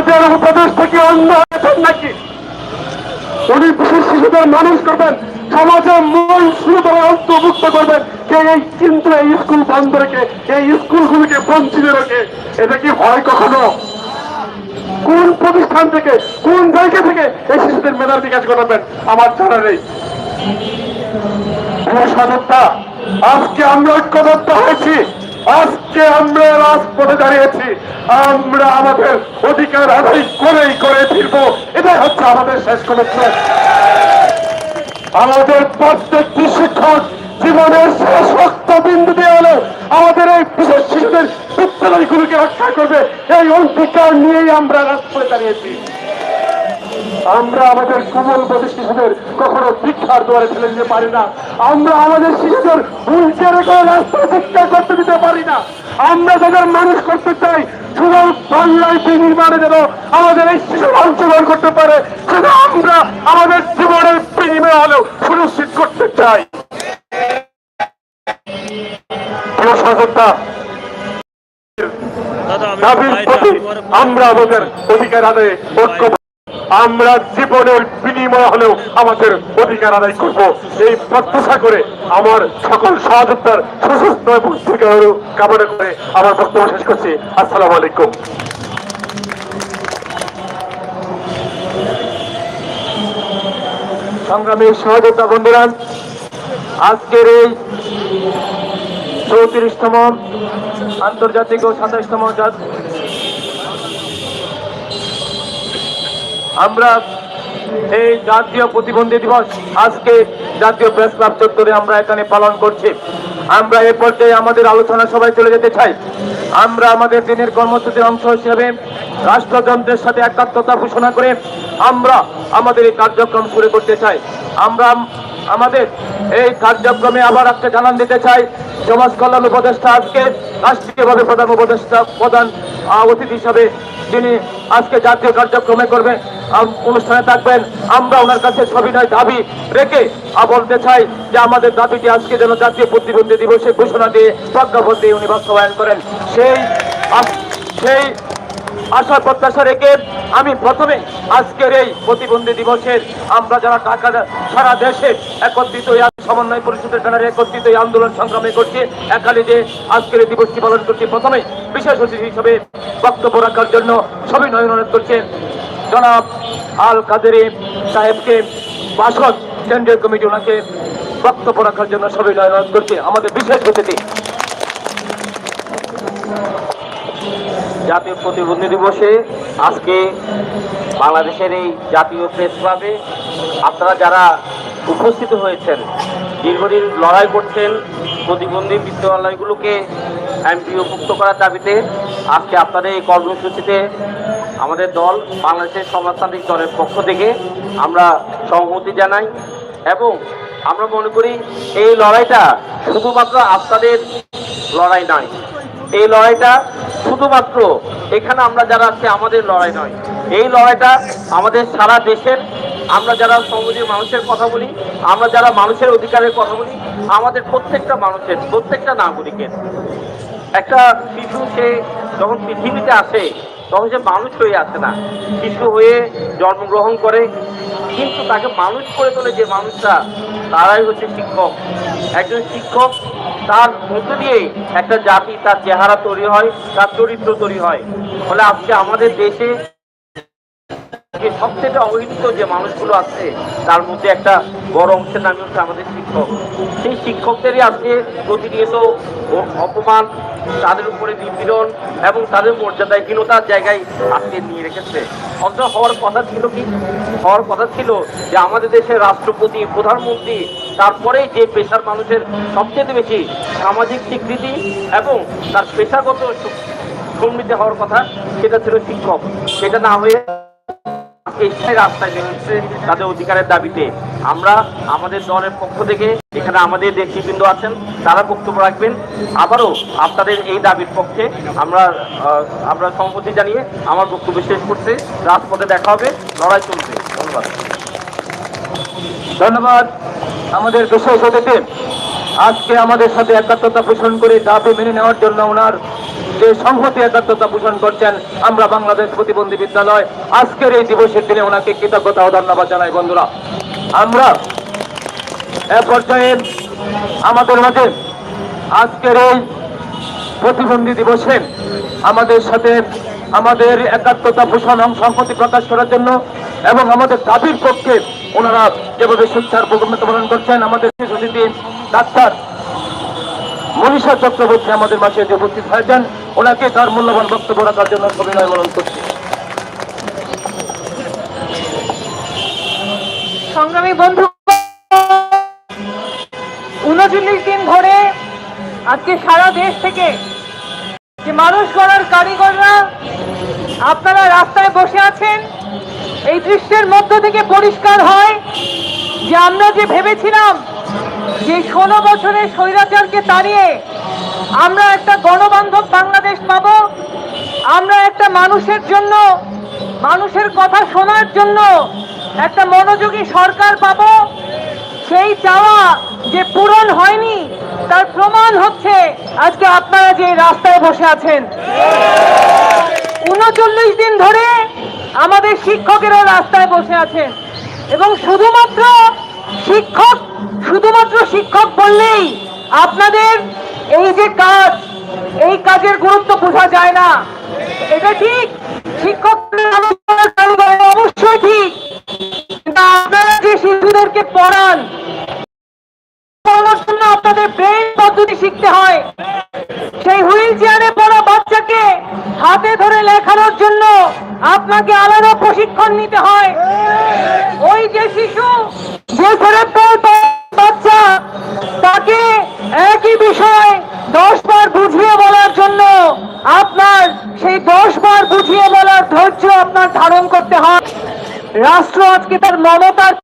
সমাজের উপদেশ থেকে অন্য হয়েছেন নাকি? উনি বিশেষ শিশুদের মানুষ করবেন সমাজের মূল সুতরাং অন্তর্ভুক্ত করবেন। কে এই কিন্তু এই স্কুল বন্ধ রেখে, এই স্কুলগুলিকে বঞ্চিত রেখে, এটা কি হয় কখনো? কোন প্রতিষ্ঠান থেকে, কোন জায়গা থেকে এই শিশুদের মেধার বিকাশ ঘটাবেন? আমার জানা নেই। আজকে আমরা ঐক্যবদ্ধ হয়েছি। আজকে আমরা রাজপথে দাঁড়িয়েছি। আমরা আমাদের অধিকার আদায় করেই করে ফিরবো। এটাই হচ্ছে আমাদের শেষ কমিটমেন্ট। আমাদের প্রত্যেকটি শিক্ষক জীবনের শেষ রক্ত বিন্দু দিয়ে হলেও আমাদের এই বিশেষ শিশুদের বিদ্যালয়গুলোকে রক্ষা করবে। এই অঙ্গীকার নিয়েই আমরা রাজপথে দাঁড়িয়েছি। আমরা আমাদের কোমলবতী শিশুদের কখনো ভিক্ষার দুয়ারে ফেলে দিতে পারি না। আমরা আমাদের শিশুদের উল্টে রেখে রাস্তায় ভিক্ষা করতে দিতে পারি না। আমরা যাদের মানুষ করতে চাই শুধু বাংলায় বিনির্মাণে যেন আমাদের এই শিশুর অংশগ্রহণ করতে পারে সেটা আমরা আমাদের জীবনের বিনিময় হলেও সুনিশ্চিত করতে চাই। প্রিয় সহযোদ্ধা দাদা আমি দাবির বাইরে প্রতি আমি পরে- আমরা আমাদের অধিকার আদায়ে ঐক্য আমরা জীবনের বিনিময় হলেও আমাদের অধিকার আদায় করব। এই প্রত্যাশা করে আমার সকল সহযোগিতার সুস্বাস্থ্য এবং কামনা করে আমার বক্তব্য শেষ করছি। আসসালামু আলাইকুম। সংগ্রামী সহযোগিতা বন্ধুরা, আজকের এই চৌত্রিশতম আন্তর্জাতিক ও সাতাইশতম আমরা এই জাতীয় প্রতিবন্ধী দিবস আজকে জাতীয় প্রেস ক্লাব চত্বরে আমরা এখানে পালন করছি। আমরা এ পর্যায়ে আমাদের আলোচনা সবাই চলে যেতে চাই। আমরা আমাদের দিনের কর্মসূচির অংশ হিসেবে রাষ্ট্রযন্ত্রের সাথে একাত্মতা ঘোষণা করে আমরা আমাদের এই কার্যক্রম শুরু করতে চাই। আমরা আমাদের এই কার্যক্রমে আবার একটা জানান দিতে চাই। সমাজ কল্যাণ উপদেষ্টা আজকে রাষ্ট্রীয়ভাবে প্রধান উপদেষ্টা, প্রধান অতিথি হিসাবে যিনি আজকে জাতীয় কার্যক্রমে করবেন অনুষ্ঠানে থাকবেন, আমরা ওনার কাছে সবিনয় দাবি রেখে বলতে চাই যে আমাদের দাবিটি আজকে যেন জাতীয় প্রতিবন্ধী দিবসে ঘোষণা দিয়ে প্রজ্ঞাপন দিয়ে উনি বাস্তবায়ন করেন। সেই সেই আশা প্রত্যাশা রেখে আমি প্রথমে আজকের এই প্রতিবন্ধী দিবসের আমরা যারা টাকা সারা দেশে একত্রিত সমন্বয় পরিষদের ব্যানারে একত্রিত এই আন্দোলন সংগ্রামে করছে, একালে যে আজকের এই দিবসটি পালন করছি, প্রথমে বিশেষ অতিথি হিসেবে বক্তব্য রাখার জন্য সবই নয়ন অনুরোধ করছেন জনাব আল কাদেরি সাহেবকে, বাসদ কেন্দ্রীয় কমিটি ওনাকে বক্তব্য রাখার জন্য সবই অনুরোধ করছে। আমাদের বিশেষ অতিথি জাতীয় প্রতিবন্ধী দিবসে আজকে বাংলাদেশের এই জাতীয় প্রেস ক্লাবে আপনারা যারা উপস্থিত হয়েছেন, দীর্ঘদিন লড়াই করছেন প্রতিবন্ধী বিদ্যালয়গুলোকে এমপিওভুক্ত করার দাবিতে আজকে আপনাদের এই কর্মসূচিতে আমাদের দল বাংলাদেশের সমাজতান্ত্রিক দলের পক্ষ থেকে আমরা সংহতি জানাই এবং আমরা মনে করি এই লড়াইটা শুধুমাত্র আপনাদের লড়াই নয়, এই লড়াইটা শুধুমাত্র এখানে আমরা যারা আছি, আমাদের লড়াই নয়। এই লড়াইটা আমাদের সারা দেশের, আমরা যারা সমাজের মানুষের কথা বলি, আমরা যারা মানুষের অধিকারের কথা বলি, আমাদের প্রত্যেকটা মানুষের, প্রত্যেকটা নাগরিকের। একটা শিশু, সে যখন পৃথিবীতে আসে, তখন সে মানুষ হয়ে আসে না। শিশু হয়ে জন্মগ্রহণ করে, কিন্তু তাকে মানুষ করে তোলে যে মানুষটা, তারাই হচ্ছে শিক্ষক। একজন শিক্ষক তার মধ্যে দিয়েই একটা জাতি, তার চেহারা তৈরি হয়, তার চরিত্র তৈরি হয়। ফলে আজকে আমাদের দেশে যে সবথেকে অবহেলিত যে মানুষগুলো আছে, তার মধ্যে একটা বড় অংশের নামই হচ্ছে আমাদের শিক্ষক। সেই শিক্ষকদেরই আজকে প্রতিনিয়ত অপমান, তাদের উপরে নিপীড়ন এবং তাদের মর্যাদায় হীনতার জায়গায় আজকে নিয়ে রেখেছে। অন্তত হওয়ার কথা ছিল কি? হওয়ার কথা ছিল যে আমাদের দেশের রাষ্ট্রপতি, প্রধানমন্ত্রী তারপরে যে পেশার মানুষের সবচেয়ে বেশি সামাজিক স্বীকৃতি এবং তার পেশাগত সমৃদ্ধি হওয়ার কথা, সেটা ছিল শিক্ষক। সেটা না হয়ে এসে রাস্তায় বেরিয়েছে তাদের অধিকারের দাবিতে। আমরা আমাদের দলের পক্ষ থেকে এখানে আমাদের নেতৃবৃন্দ আছেন, তারা বক্তব্য রাখবেন। আবারও আপনাদের এই দাবির পক্ষে আমরা আমরা সম্মতি জানিয়ে আমার বক্তব্য শেষ করছে। রাজপথে দেখা হবে, লড়াই চলবে। ধন্যবাদ। ধন্যবাদ আমাদের বিশেষ আজকে আমাদের সাথে একাত্মতা পোষণ করে দাবি মেনে নেওয়ার জন্য ওনার যে সংহতি একাত্মতা পোষণ করছেন, আমরা বাংলাদেশ প্রতিবন্ধী বিদ্যালয়। আজকের এই দিবসের দিনে ওনাকে কৃতজ্ঞতা ও ধন্যবাদ জানাই, বন্ধুরা। আমরা এ পর্যায়ে আমাদের মাঝে আজকের এই প্রতিবন্ধী দিবসে আমাদের সাথে আমাদের একাত্মতা পোষণ এবং সংহতি প্রকাশ করার জন্য এবং আমাদের দাবির পক্ষে ওনারা যেভাবে শিক্ষার ভূমিকা পালন করছেন, আমাদের শিশু ডাক্তার মনীষা চক্রবর্তী আমাদের মাঝে যে উপস্থিত হয়েছেন ওনাকে তার মূল্যবান বক্তব্য রাখার জন্য সবিনয় মনন করছি। সংগ্রামী বন্ধু, উনচল্লিশ দিন ধরে আজকে সারা দেশ থেকে যে মানুষ গড়ার কারিগররা আপনারা রাস্তায় বসে আছেন, এই দৃশ্যের মধ্য থেকে পরিষ্কার হয় যে আমরা যে ভেবেছিলাম যে ষোলো বছরের স্বৈরাচারকে তাড়িয়ে আমরা একটা গণবান্ধব বাংলাদেশ পাবো, আমরা একটা মানুষের জন্য, মানুষের কথা শোনার জন্য একটা মনোযোগী সরকার পাবো, সেই চাওয়া যে পূরণ হয়নি, তার প্রমাণ হচ্ছে আজকে আপনারা যে রাস্তায় বসে আছেন। উনচল্লিশ দিন ধরে আমাদের শিক্ষকেরা রাস্তায় বসে আছেন এবং শুধুমাত্র শিক্ষক শুধুমাত্র শিক্ষক বললেই আপনাদের এই যে কাজ, এই কাজের গুরুত্ব বোঝা যায় না। এটা ঠিক? শিক্ষক অবশ্যই ঠিক। আপনারা যে শিশুদেরকে পড়ান, পড়ানোর জন্য আপনাদের ব্রেন পদ্ধতি শিখতে হয়। সেই হুইল চেয়ারে পড়া বাচ্চাকে হাতে ধরে লেখানোর জন্য আপনাকে আলাদা প্রশিক্ষণ নিতে হয়। ওই যে শিশু, যে বাচ্চা, তাকে একই বিষয় দশ বার বুঝিয়ে বলার জন্য আপনার সেই দশ বার বুঝিয়ে বলার ধৈর্য আপনার ধারণ করতে হয়। রাষ্ট্র আজকে তার মমতার